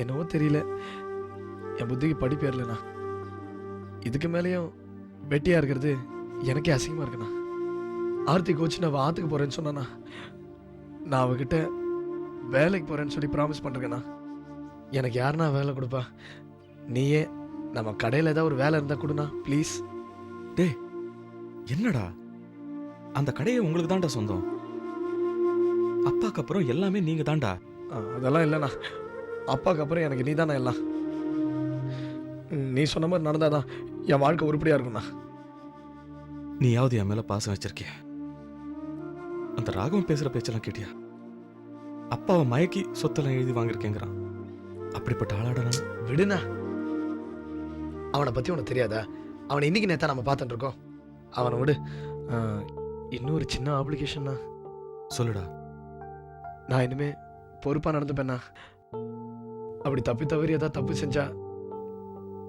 என்னவோ தெரியல. என் புத்திக்கு படிப்பு ஏறலண்ணா. இதுக்கு மேலேயும் வெட்டியா இருக்கிறது எனக்கே அசிங்கமா இருக்குண்ணா. ஆர்த்தி கோச்சு நான் அவ ஆத்துக்கு போறேன்னு சொன்னானா. நான் அவகிட்ட வேலைக்கு போறேன்னு சொல்லி ப்ராமிஸ் பண்றேண்ணா. எனக்கு யாருண்ணா வேலை கொடுப்பா? நீயே நம்ம கடையில் ஏதாவது ஒரு வேலை இருந்தா கொடுண்ணா ப்ளீஸ் டேய் என்னடா? அந்த கடையை உங்களுக்கு தான்டா சொந்தம். அப்பாக்கு அப்புறம் எல்லாமே நீங்க தான்டா அதெல்லாம் இல்லைண்ணா. அப்பாவுக்கு அப்புறம் எனக்கு நீ தானே எல்லாம். நீ சொன்ன மாதிரி நடந்தாதான் என் வாழ்க்கை உருப்படியா இருக்கும்ண்ணா. நீயாவது என் மேல பாசம் வச்சிருக்கிய. அந்த ராகவன் பேசுற பேச்செல்லாம் கேட்டியா? அப்பாவை மயக்கி சொத்தெல்லாம் எழுதி வாங்கியிருக்கேங்கிறான். அப்படிப்பட்ட ஆளாடா நான். விடுண்ணா. அவனை பத்தி உனக்கு தெரியாதா? அவனை இன்னைக்கு நேத்தா நம்ம பார்த்துட்டு இருக்கோம். அவனை விடு. இன்னொரு சின்ன ஆப்ளிகேஷன்னா சொல்லுடா. நான் இனிமே பொறுப்பா நடந்துப்பேண்ணா. அப்படி தப்பி தவறி ஏதாவது தப்பு செஞ்சா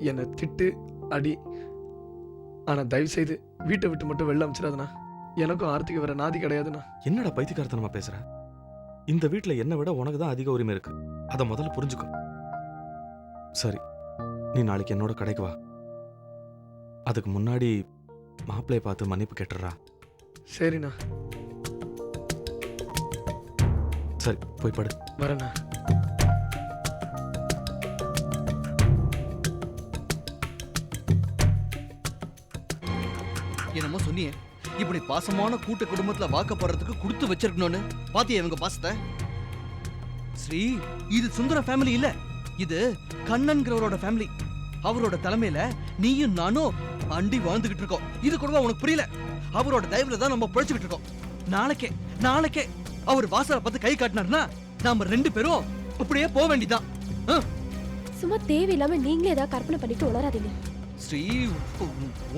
என்னை திட்டு அடி. ஆனா தயவு செய்து வீட்டை விட்டு மட்டும் வெளில அமிச்சிடாதுண்ணா. எனக்கும் ஆர்த்திக்கு வேற நாதி கிடையாதுண்ணா. என்னடா பைத்தியக்காரத்தனமா பேசுற? இந்த வீட்ல என்னை விட உனக்கு தான் அதிக உரிமை இருக்கு. அதை முதல்ல புரிஞ்சுக்கோ. சரி நீ நாளைக்கு என்னோட கடைக்கு வா. அதுக்கு முன்னாடி மாப்பிள்ளைய பார்த்து மன்னிப்பு கேட்டுறா சரிண்ணா. சரி போய் படு. வரேண்ணா. என்னமோ சொன்னியே இப்படி பாசமான கூட்டு குடும்பத்துல வாக்கப்படுறதுக்கு கொடுத்து வச்சிருக்கணும்னு. பாத்தியா இவங்க பாசத்தை? ஸ்ரீ இது சுந்தர ஃபேமிலி இல்ல. இது கண்ணன்கிறவரோட ஃபேமிலி அவரோட தலைமையில நீயும் நானும் அண்டி வாழ்ந்துகிட்டு இருக்கோம். இது கூட உனக்கு புரியல? அவரோட தயவுல தான் நம்ம பிழைச்சுக்கிட்டு இருக்கோம். நாளைக்கே நாளைக்கே அவர் வாசலை பார்த்து கை காட்டினார்னா நாம ரெண்டு பேரும் அப்படியே போக வேண்டியதான் சும்மா தேவையில்லாம நீங்களே ஏதாவது கற்பனை பண்ணிட்டு உளராதீங்க ஸ்ரீ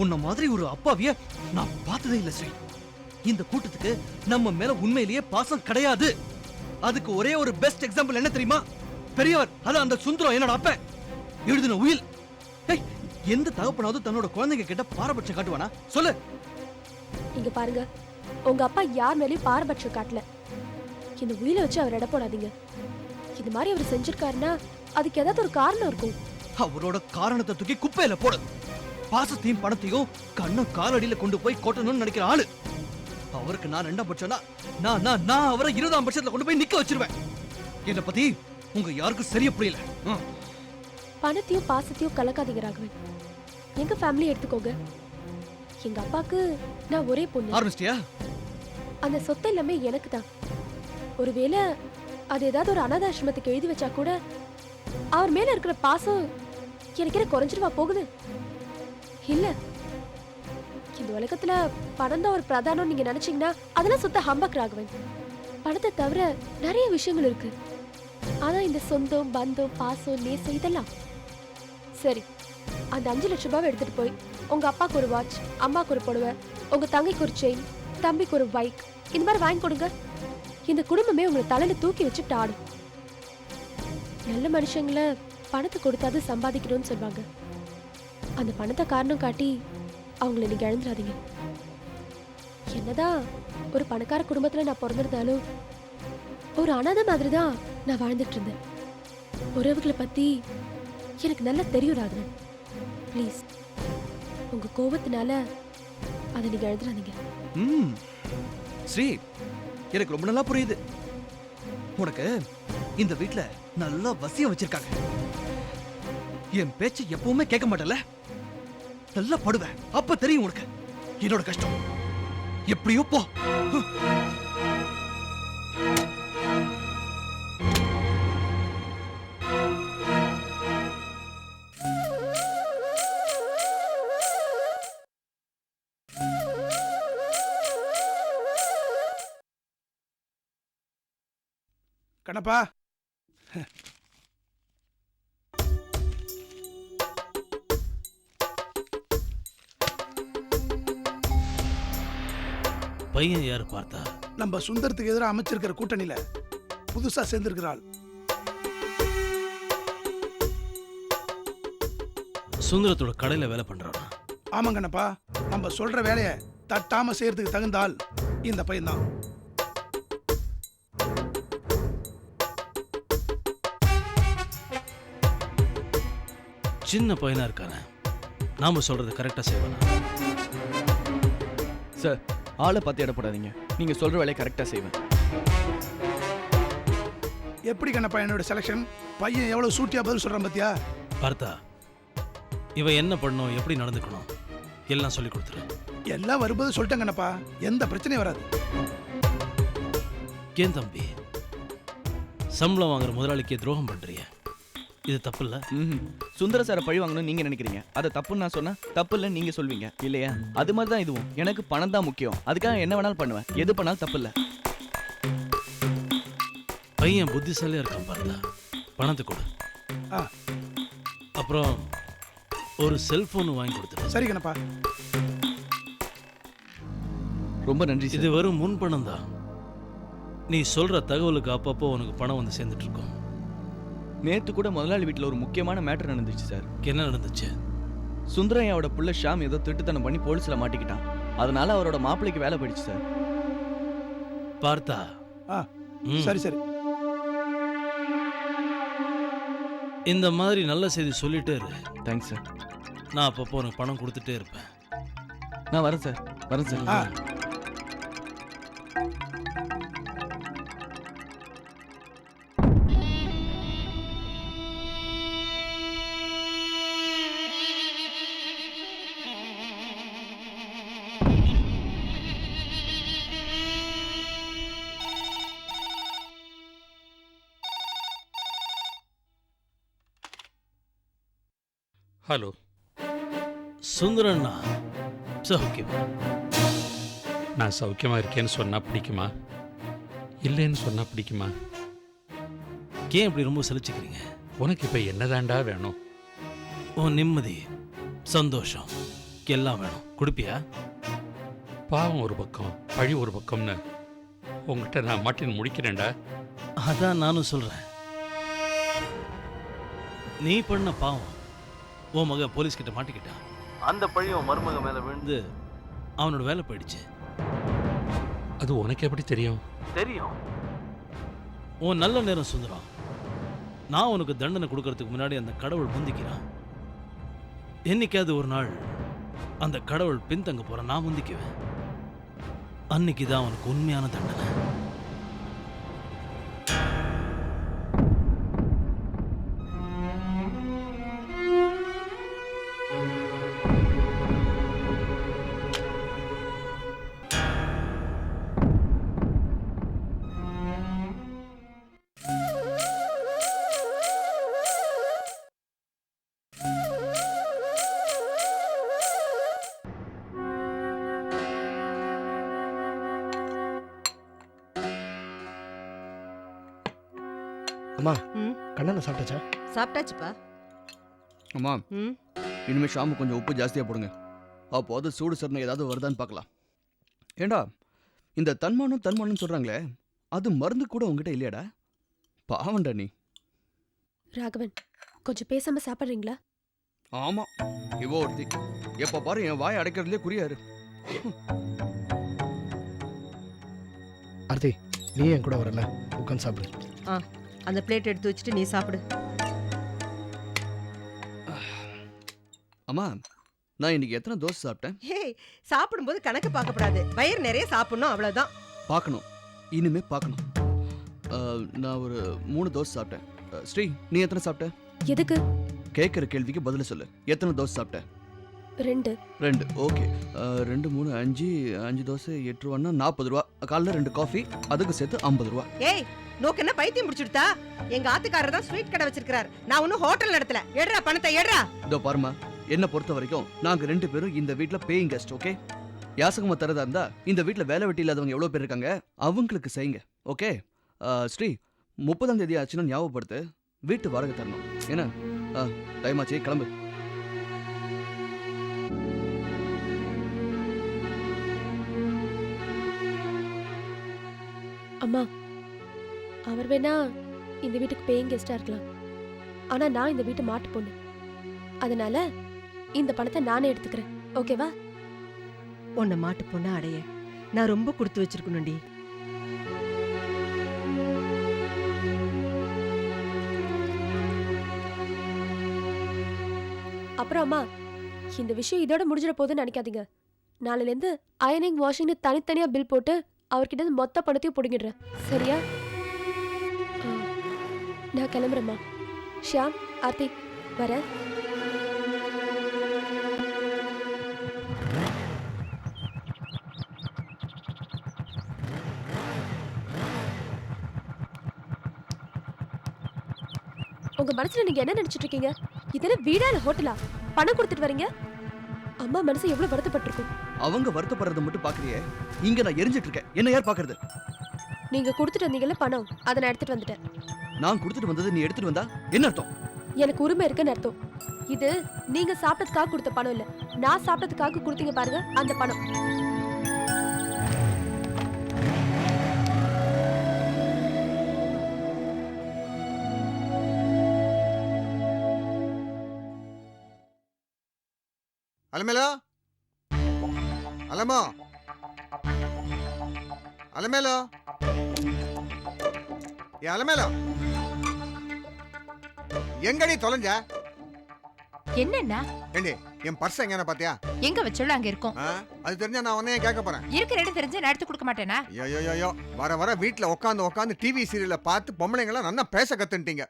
உன்ன மாதிரி ஒரு அப்பாவிய நான் பார்த்ததே இல்ல ஸ்ரீ. இந்த கூட்டத்துக்கு நம்ம மேல உண்மையிலேயே பாசம் கிடையாது. அதுக்கு ஒரே ஒரு பெஸ்ட் எக்ஸாம்பிள் என்ன தெரியுமா? பெரியவர் அது அந்த சுந்தரம் என்னோட அப்ப எழுதின உயில். ஏய், எந்த தகப்பனாவது தன்னோட குழந்தைங்க கிட்ட பாரபட்சம் காட்டுவானா? சொல்லு. இங்க பாருங்க. உங்க அப்பா யார் மேலயும் பாரபட்சம் காட்டல. இந்த உயிரை வச்சு அவர் எடை போடாதீங்க. இந்த மாதிரி அவர் செஞ்சிருக்காருன்னா அதுக்கு ஏதாவது ஒரு காரணம் இருக்கும். அவரோட காரணத்தை தூக்கி குப்பையில போடு. பாசத்தையும் பணத்தையும் கண்ண காலடியில கொண்டு போய் கொட்டணும்னு நினைக்கிற ஆளு. அவருக்கு நான் ரெண்டாம் பட்சம்னா நான் நான் நான் அவரை இருபதாம் பட்சத்துல கொண்டு போய் நிக்க வச்சிருவேன். என்ன பத்தி உங்க யாருக்கும் சரியா புரியல. பணத்தையும் பாசத்தையும் கலக்காதீங்க ராகவன். எங்க ஃபேமிலி எடுத்துக்கோங்க. எங்க அப்பாக்கு நான் ஒரே பொண்ணு. ஆரம்பிச்சிட்டியா? அந்த சொத்து எல்லாமே எனக்கு தான். ஒருவேளை அது ஏதாவது ஒரு அனாதாசிரமத்துக்கு எழுதி வச்சா கூட அவர் மேல இருக்கிற பாசம் எனக்கு என்ன குறைஞ்சிருவா போகுது இல்ல இந்த உலகத்துல பணம் தான் ஒரு பிரதானம் நீங்க நினைச்சீங்கன்னா அதெல்லாம் சுத்த ஹம்பக் ராகவன் பணத்தை தவிர நிறைய விஷயங்கள் இருக்கு ஆனா இந்த சொந்தம் பந்தம் பாசம் நேசம் இதெல்லாம் சரி அந்த அஞ்சு லட்சம் ரூபாவை எடுத்துட்டு போய் உங்க அப்பாக்கு ஒரு வாட்ச் அம்மாக்கு ஒரு புடவை உங்க தங்கைக்கு ஒரு செயின் தம்பிக்கு ஒரு பைக் இந்த மாதிரி வாங்கி கொடுங்க இந்த குடும்பமே உங்களை தலையில தூக்கி வச்சுட்டு ஆடும் நல்ல மனுஷங்களை பணத்தை கொடுத்தாது சம்பாதிக்கணும்னு சொல்லுவாங்க. அந்த பணத்தை காரணம் காட்டி அவங்கள நீங்கள் இழந்துடாதீங்க என்னதான் ஒரு பணக்கார குடும்பத்தில் நான் பிறந்திருந்தாலும் ஒரு அனாதை மாதிரி தான் நான் வாழ்ந்துட்டு இருந்தேன். உறவுகளை பற்றி எனக்கு நல்லா தெரியும் ராகவன். ப்ளீஸ் உங்க கோபத்தினால அதை நீங்க எழுதுறாதீங்க ம். ஸ்ரீ எனக்கு ரொம்ப நல்லா புரியுது. உனக்கு இந்த வீட்டில் நல்லா வசியம் வச்சிருக்காங்க. என் பேச்சு எப்பவுமே கேட்க மாட்டல நல்லா படுவேன் அப்ப தெரியும் உனக்கு. என்னோட கஷ்டம். எப்படியோ போ. கண்ணப்பா. பையன் யாரு பார்த்தா? நம்ம சுந்தரத்துக்கு எதிராக அமைச்சிருக்கிற கூட்டணியில புதுசா சேர்ந்திருக்கிறாள். சுந்தரத்தோட கடையில வேலை பண்றானா? ஆமாங்க கண்ணப்பா நம்ம சொல்ற வேலையை தட்டாம செய்யறதுக்கு தகுந்த ஆள் இந்த பையன்தான் சின்ன பையனா இருக்கானே நாம சொல்றது கரெக்டா செய்வானா? சார் ஆளை பார்த்து இடப்படாதீங்க. நீங்க சொல்ற வேலையை கரெக்டா செய்வேன். எப்படி கண்ணப்பா என்னோட செலெக்ஷன் பையன் எவ்வளவு சூட்டியா பதில் சொல்றான் பாத்தியா? பார்த்தா இவன் என்ன பண்ணணும் எப்படி நடந்துக்கணும் எல்லாம் சொல்லி கொடுத்துரு எல்லாம் வரும்போது சொல்லிட்டேன் கண்ணப்பா. எந்த பிரச்சனையும் வராது. ஏன் தம்பி? சம்பளம் வாங்குற முதலாளிக்கு துரோகம் பண்றிய. இது தப்பு இல்ல. சுந்தர சாரை பழி வாங்கணும்னு நீங்க நினைக்கிறீங்க. அதை தப்புன்னு நான் சொன்னா தப்பு இல்லைன்னு நீங்க சொல்வீங்க. இல்லையா? அது மாதிரி தான் இதுவும். எனக்கு பணம் தான் முக்கியம். அதுக்காக என்ன வேணாலும் பண்ணுவேன். எது பண்ணாலும் தப்பு இல்லை பையன் புத்திசாலியா இருக்கான் பார்த்தா பணத்தை கொடு. ஆ. அப்புறம் ஒரு செல்போன் வாங்கி கொடுத்துரு சரி கண்ணப்பா. ரொம்ப நன்றி இது வெறும் முன் பணம் தான். நீ சொல்ற தகவலுக்கு அப்பப்போ உனக்கு பணம் வந்து சேர்ந்துட்டு இருக்கும். நேத்து கூட முதலாளி வீட்டில் ஒரு முக்கியமான மேட்டர் நடந்துச்சு சார் என்ன நடந்துச்சு? சுந்தரையாவோட புள்ள ஷாம் ஏதோ திட்டுத்தனம் பண்ணி போலீஸ்ல மாட்டிக்கிட்டான். அதனால அவரோட மாப்பிள்ளைக்கு வேலை போயிடுச்சு சார் பார்த்தா? ஆ ம். சரி சரி. இந்த மாதிரி நல்ல செய்தி சொல்லிட்டே இரு. தேங்க்ஸ் சார் நான் அப்பப்போ உனக்கு பணம் கொடுத்துட்டே இருப்பேன். நான் வரேன் சார் வரேன் சார் ஆ. ஹலோ சுந்தரண்ணா சௌக்கியம்? நான் சௌக்கியமாக இருக்கேன்னு சொன்னால் பிடிக்குமா? இல்லைன்னு சொன்னால் பிடிக்குமா? ஏன் இப்படி ரொம்ப சலிச்சுக்கிறீங்க உனக்கு இப்போ என்னதாண்டா வேணும்? உன் நிம்மதி சந்தோஷம் எல்லாம் வேணும். கொடுப்பியா? பாவம் ஒரு பக்கம் பழி ஒரு பக்கம்னு. உங்ககிட்ட நான் மாட்டின் முடிக்கிறேன்டா. அதான் நானும் சொல்றேன். நீ பண்ண பாவம். உன் மக போலீஸ் கிட்ட மாட்டிக்கிட்டான். அந்த பழி உன் மருமக மேல விழுந்து அவனோட வேலை போயிடுச்சு. அது உனக்கு எப்படி தெரியும்? தெரியும். உன் நல்ல நேரம் சுந்தரம். நான் உனக்கு தண்டனை கொடுக்கறதுக்கு முன்னாடி அந்த கடவுள் முந்திக்கிறான். என்னைக்காவது ஒரு நாள் அந்த கடவுள் பின்தங்க போற நான் முந்திக்குவேன். அன்னைக்கு தான் அவனுக்கு உண்மையான தண்டனை. அம்மா ம். கண்ணனை சாப்பிட்டாச்சா? சாப்பிட்டாச்சுப்பா. அம்மா ம்? இனிமே ஷாமு கொஞ்சம் உப்பு ஜாஸ்தியாக போடுங்க. அப்போ அது சூடு சரணம் ஏதாவது வருதான்னு பார்க்கலாம். ஏண்டா இந்த தன்மானம் தன்மானம் சொல்கிறாங்களே அது மருந்து கூட உங்ககிட்ட இல்லையாடா? பாவண்டா நீ. ராகவன் கொஞ்சம் பேசாம சாப்பிட்றீங்களா? ஆமாம் இவோ ஒருத்தி. எப்போ பாரு என் வாயை அடைக்கிறதுலே குறியாரு. ஆர்த்தி நீ என் கூட வரல உட்காந்து சாப்பிடு. அந்த பிளேட் எடுத்து வச்சுட்டு நீ சாப்பிடு. அம்மா நான் இன்னைக்கு எத்தனை தோசை சாப்பிட்டேன்? ஹே சாப்பிடும்போது கணக்கு பார்க்கக்கூடாது வயிறு நிறைய சாப்பிடணும் அவ்வளவுதான். பார்க்கணும். இனிமே பார்க்கணும். அஹ், நான் ஒரு மூணு தோசை சாப்பிட்டேன். அஹ், ஸ்ரீ நீ எத்தனை சாப்பிட்ட? எதுக்கு? கேட்குற கேள்விக்கு பதில் சொல்லு. எத்தனை தோசை சாப்பிட்ட? ரெண்டு. ரெண்டு ஓகே. ரெண்டு மூணு அஞ்சு அஞ்சு தோசை எட்டு ரூபான்னா நாற்பது ரூபா. காலைல ரெண்டு காஃபி அதுக்கு சேர்த்து ஐம்பது ரூபா. ஏய் நோக்கு என்ன பைத்தியம் முடிச்சுடுதா எங்க ஆத்துக்காரர் தான் ஸ்வீட் கடை வச்சிருக்காரு நான் ஒன்னும் ஹோட்டல் நடத்தல. எடுறா பணத்தை எடுறா. இதோ பாருமா என்னை பொறுத்த வரைக்கும் நாங்கள் ரெண்டு பேரும் இந்த வீட்டில் பேயிங் கெஸ்ட் ஓகே யாசகமாக தரதா இருந்தா இந்த வீட்டில் வேலை வெட்டி இல்லாதவங்க எவ்வளோ பேர் இருக்காங்க? அவங்களுக்கு செய்யுங்க ஓகே ஸ்ரீ முப்பதாம் தேதி ஆச்சுன்னா ஞாபகப்படுத்து வீட்டு வாடகை தரணும். என்ன? டைம் ஆச்சு கிளம்பு. அம்மா அவர் வேணா இந்த வீட்டுக்கு பேயிங் கெஸ்டா இருக்கலாம். ஆனா நான் இந்த வீட்டு மாட்டு பொண்ணு. அதனால இந்த பணத்தை நானே எடுத்துக்கிறேன். ஓகேவா உன்னை மாட்டு பொண்ணு அடைய நான் ரொம்ப கொடுத்து வச்சிருக்கணும்டி. அப்புறம் அம்மா இந்த விஷயம் இதோட முடிஞ்சிட போகுதுன்னு நினைக்காதீங்க. நாளையிலேருந்து அயனிங் வாஷிங்னு தனித்தனியா பில் போட்டு அவர்கிட்ட மொத்த பணத்தையும் பிடுங்கிடுறேன். சரியா? நான் கிளம்புறேம்மா. ஷியாம் ஆர்த்தி வரேன். உங்க மனசுல நீங்க என்ன நினைச்சிட்டு இருக்கீங்க? இதெல்லாம் வீடா இல்ல ஹோட்டலா? பணம் கொடுத்துட்டு வரீங்க? அம்மா மனசு எவ்வளவு வருத்தப்பட்டிருக்கும். அவங்க வருத்தப்படுறத மட்டும் பாக்குறியே? இங்க நான் எரிஞ்சிட்டு இருக்கேன். என்ன யார் பாக்குறது? நீங்க கொடுத்துட்டு வந்தீங்கல்ல பணம். அதை நான் எடுத்துட்டு வந்துட்டேன். நான் கொடுத்துட்டு வந்தது நீ எடுத்துட்டு வந்தா? என்ன அர்த்தம்? எனக்கு உரிமை இருக்குன்னு அர்த்தம். இது நீங்க சாப்பிட்டதுக்காக கொடுத்த பணம் இல்ல. நான் சாப்பிட்டதுக்காக கொடுத்தீங்க பாருங்க அந்த பணம். அலமேலா? அலமா? அலமேலா? ஏ அலமேலா? எங்கடி தொலைஞ்ச? என்னண்ணா? ஏண்டி என் பர்ஸ் எங்கன்னு பாத்தியா? எங்க வச்சோல அங்க இருக்கும். ஆ? அது தெரிஞ்சா நான் உன்னைய கேட்க போறேன். இருக்கிற இடம் தெரிஞ்சு நான் எடுத்து கொடுக்க மாட்டேனா? ஐயோ வர வர வீட்ல உட்காந்து உட்காந்து டிவி சீரியலை பார்த்து பொம்பளைங்களாம் நல்லா பேச கத்துட்டீங்க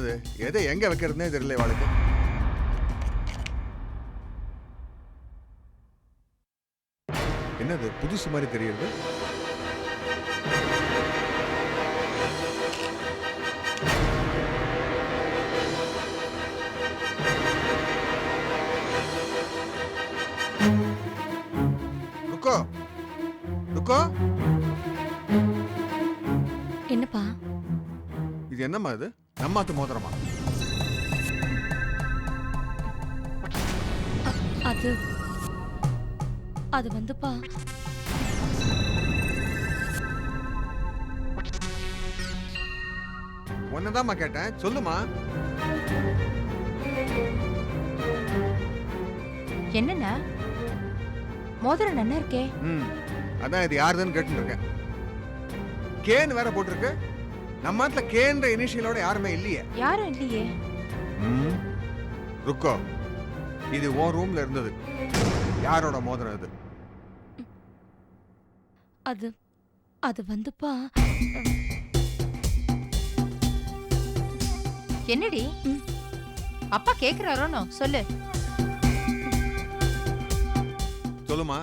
என்னது? எதை எங்க வைக்கிறதுனே தெரியல இவாளுக்கு என்னது? புதுசு மாதிரி தெரியுது. ருக்கோ ருக்கோ என்னப்பா? இது என்னம்மா இது? நம்மாத்து மோதிரமா? அது அது வந்துப்பா. ஒன்னதாம்மா கேட்டேன். சொல்லுமா? என்னண்ணா மோதிரம் நன்னா இருக்கே. ம் அதான் இது யாருதுன்னு கேட்டுட்டு இருக்கேன். கேன் வேற போட்டிருக்கு. நம்ம நாட்டுல கேன்ற இனிஷியலோட யாருமே இல்லையே. யாரும் இல்லையே? ம்? ருக்கோ இது உன் ரூம்ல இருந்தது. யாரோட மோதிரம் இது? அது அது வந்துப்பா. என்னடி? அப்பா கேக்குறாரோனோ சொல்லு. சொல்லுமா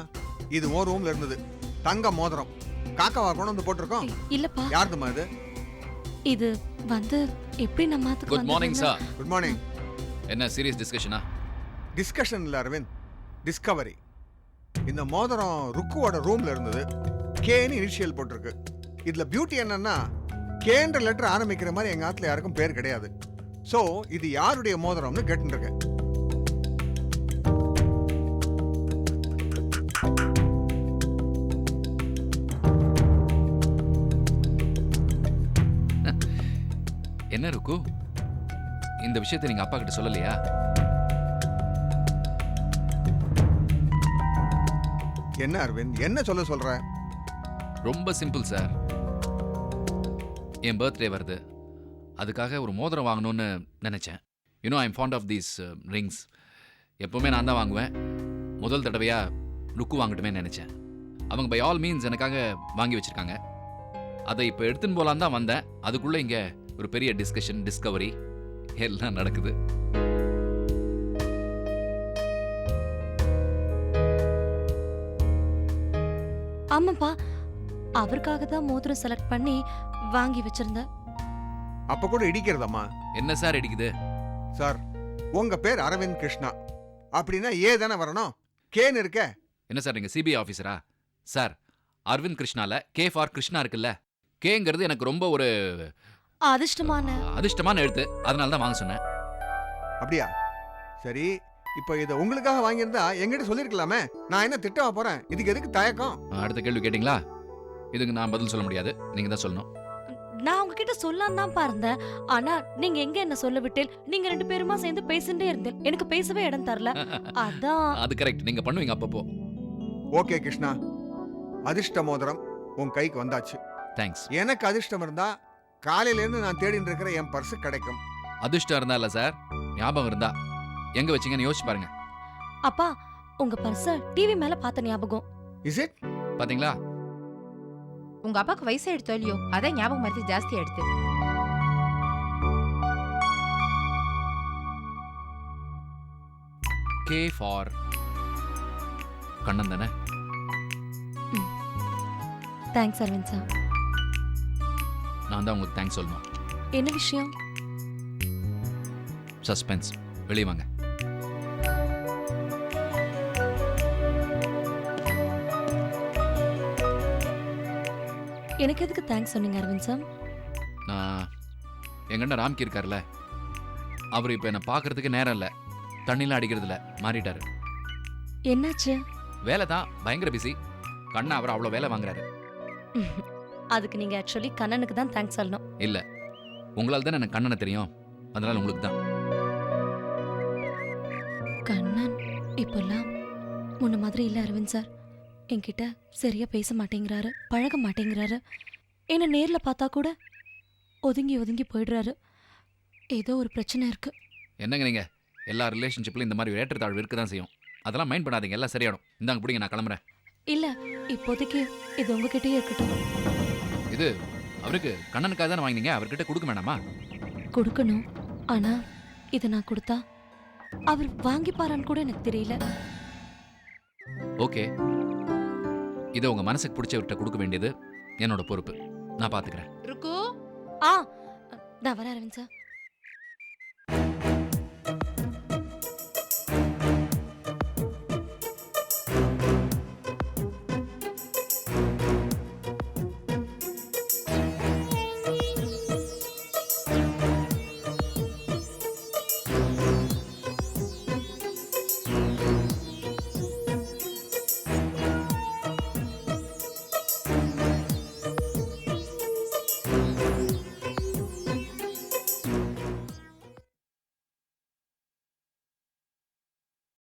இது உன் ரூம்ல இருந்தது. தங்க மோதிரம். காக்காவா கொண்டு வந்து போட்டிருக்கோம். இல்லப்பா. யாருதுமா இது? இது வந்து எப்படி நம்ம good morning sir good morning என்ன சீரியஸ் டிஸ்கஷனா டிஸ்கஷன் இல்ல அரவிந்த் டிஸ்கவரி இந்த மோதிரம் ருக்குவோட ரூம்ல இருந்தது. கேன்னு இனிஷியல் போட்டிருக்கு. இதுல பியூட்டி என்னன்னா கேன்ற லெட்டர் ஆரம்பிக்கிற மாதிரி எங்க ஆத்துல யாருக்கும் பேர் கிடையாது. சோ இது யாருடைய மோதிரம்னு கேட்டுருக்கேன் என்ன ருக்கு? இந்த விஷயத்தை நீங்க அப்பா கிட்ட சொல்லலையா? என்ன அரவிந்த் என்ன சொல்ல சொல்ற? ரொம்ப சிம்பிள் சார் என் பர்த்டே வருது. அதுக்காக ஒரு மோதிரம் வாங்கணும்னு நினைச்சேன். You know I'm fond of these rings எப்பவுமே நான் தான் வாங்குவேன். முதல் தடவையா லுக்கு வாங்கட்டுமே நினைச்சேன். அவங்க பை ஆல் மீன்ஸ் எனக்காக வாங்கி வச்சிருக்காங்க. அதை இப்போ எடுத்துன்னு போலான்னு தான் வந்தேன். அதுக்குள்ள இங்க ஒரு பெரிய டிஸ்கஷன் டிஸ்கவரி எல்லாம் நடக்குது. ஆமாப்பா அவருக்காக தான் மோதிரம் செலக்ட் பண்ணி வாங்கி வச்சிருந்தேன். அப்ப கூட இடிக்கிறதம்மா. என்ன சார் அடிக்குது சார் உங்க பேர் அரவிந்த் கிருஷ்ணா. அப்படின்னா ஏ தானே வரணும்? கேன்னு இருக்க. என்ன சார் நீங்க சிபிஐ ஆஃபீஸரா சார் அரவிந்த் கிருஷ்ணால கே ஃபார் கிருஷ்ணா இருக்குல்ல? கேங்கிறது எனக்கு ரொம்ப ஒரு அதிர்ஷ்டமான அதிர்ஷ்டமான எழுத்து. அதனால தான் வாங்க சொன்னேன். அப்படியா? சரி இப்போ இதை உங்களுக்காக வாங்கியிருந்தா எங்கிட்ட சொல்லியிருக்கலாமே நான் என்ன திட்டவா போறேன்? இதுக்கு எதுக்கு தயக்கம்? அடுத்த கேள்வி கேட்டிங்களா? இதுக்கு நான் பதில் சொல்ல முடியாது. நீங்க தான் சொல்லணும். நான் உங்ககிட்ட சொல்லாம தான் இருந்தேன் ஆனா நீங்க எங்க என்ன சொல்ல விட்டேன்? நீங்க ரெண்டு பேருமா சேர்ந்து பேசிட்டே இருந்தேன். எனக்கு பேசவே இடம் தரல. அதான். அது கரெக்ட் நீங்க பண்ணுவீங்க அப்பப்போ. ஓகே கிருஷ்ணா. அதிர்ஷ்ட மோதிரம் உன் கைக்கு வந்தாச்சு. தேங்க்ஸ் எனக்கு அதிர்ஷ்டம் இருந்தா காலையில இருந்து நான் தேடிட்டு இருக்கிற என் பர்ஸ் கிடைக்கும். அதிர்ஷ்டம் இருந்தா இல்ல சார்? ஞாபகம் இருந்தா. எங்க வச்சீங்கன்னு யோசிச்சு பாருங்க. அப்பா உங்க பர்ஸ டிவி மேல பார்த்த ஞாபகம். இஸ் இட் பாத்தீங்களா? உங்க அப்பாக்கு வயசு எடுத்தோ இல்லையோ? அதான் ஞாபகம் மருந்து ஜாஸ்தி எடுத்து கே ஃபார் கண்ணன் தானே? Thanks Aravind sir. நான் தான் உங்களுக்கு தேங்க்ஸ் சொல்லணும். என்ன விஷயம்? சஸ்பென்ஸ் வெளியே வாங்க. எனக்கு எதுக்கு தேங்க்ஸ் சொன்னீங்க அரவிந்த் சார்? நான் எங்கண்ட ராம்கி இருக்கார்ல அவர் இப்போ என்னை பார்க்கறதுக்கு நேரம் இல்லை. தண்ணிலாம் அடிக்கிறது இல்ல மாறிட்டாரு. என்னாச்சு? வேலை தான் பயங்கர பிஸி கண்ணா அவர் அவ்வளோ வேலை வாங்குறாரு. அதுக்கு நீங்க ஆக்சுவலி கண்ணனுக்கு தான் தேங்க்ஸ் சொல்லணும். இல்லை. உங்களால் தானே எனக்கு கண்ணனை தெரியும்? அதனால உங்களுக்கு தான். கண்ணன் இப்பெல்லாம் முன்ன மாதிரி இல்ல அரவிந்த் சார். என்கிட்ட சரியா பேச மாட்டேங்கிறாரு பழக மாட்டேங்கிறாரு. என்ன நேர்ல பார்த்தா கூட ஒதுங்கி ஒதுங்கி போயிடுறாரு. ஏதோ ஒரு பிரச்சனை இருக்கு. என்னங்க நீங்க? எல்லா ரிலேஷன்ஷிப்லையும் இந்த மாதிரி ஏற்றத்தாழ்வு இருக்க தான் செய்யும். அதெல்லாம் மைண்ட் பண்ணாதீங்க எல்லாம் சரியாயிடும். இந்தாங்க பிடிங்க நான் கிளம்புறேன். இல்ல இப்போதைக்கு இது உங்ககிட்டயே இருக்கட்டும். இது அவருக்கு கண்ணனுக்காக தானே வாங்கினீங்க? அவர்கிட்ட கொடுக்க வேணாமா? கொடுக்கணும். ஆனா இதை நான் கொடுத்தா அவர் வாங்கிப்பாரான்னு கூட எனக்கு தெரியல. ஓகே. இதை உங்க மனசுக்கு பிடிச்சவர்கிட்ட கொடுக்க வேண்டியது என்னோட பொறுப்பு. நான் பாத்துக்கிறேன். ருக்கு? ஆ நான் வரேன் அரவிந்த் சார்.